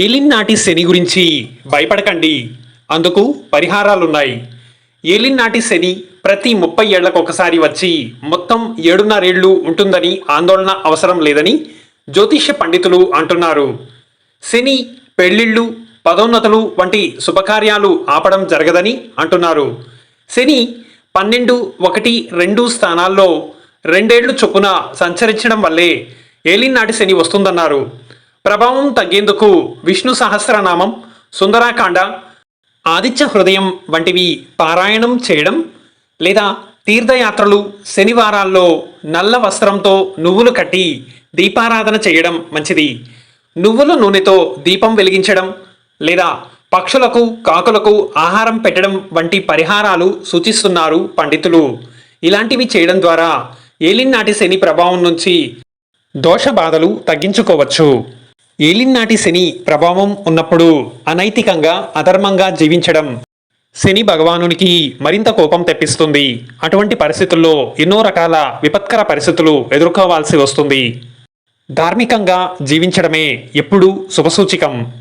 ఏలినాటి శని గురించి భయపడకండి. అందుకు పరిహారాలున్నాయి. ఏలినాటి శని ప్రతి ముప్పై ఏళ్ళకు ఒకసారి వచ్చి మొత్తం ఏడున్నరేళ్ళు ఉంటుందని ఆందోళన అవసరం లేదని జ్యోతిష్య పండితులు అంటున్నారు. శని పెళ్ళిళ్ళు పదోన్నతులు వంటి శుభకార్యాలు ఆపడం జరగదని అంటున్నారు. శని పన్నెండు ఒకటి రెండు స్థానాల్లో రెండేళ్ళు చొప్పున సంచరించడం వల్లే ఏలినాటి శని వస్తుందన్నారు. ప్రభావం తగ్గేందుకు విష్ణు సహస్రనామం సుందరాకాండ ఆదిత్య హృదయం వంటివి పారాయణం చేయడం లేదా తీర్థయాత్రలు శనివారాల్లో నల్ల వస్త్రంతో నువ్వులు కట్టి దీపారాధన చేయడం మంచిది. నువ్వుల నూనెతో దీపం వెలిగించడం లేదా పక్షులకు కాకులకు ఆహారం పెట్టడం వంటి పరిహారాలు సూచిస్తున్నారు పండితులు. ఇలాంటివి చేయడం ద్వారా ఏలినాటి శని ప్రభావం నుంచి దోష బాధలు తగ్గించుకోవచ్చు. ఏలినాటి శని ప్రభావం ఉన్నప్పుడు అనైతికంగా అధర్మంగా జీవించడం. శని భగవానునికి మరింత కోపం తెప్పిస్తుంది. అటువంటి పరిస్థితుల్లో ఎన్నో రకాల విపత్కర పరిస్థితులు ఎదుర్కోవాల్సి వస్తుంది. ధార్మికంగా జీవించడమే ఎప్పుడూ శుభసూచికం.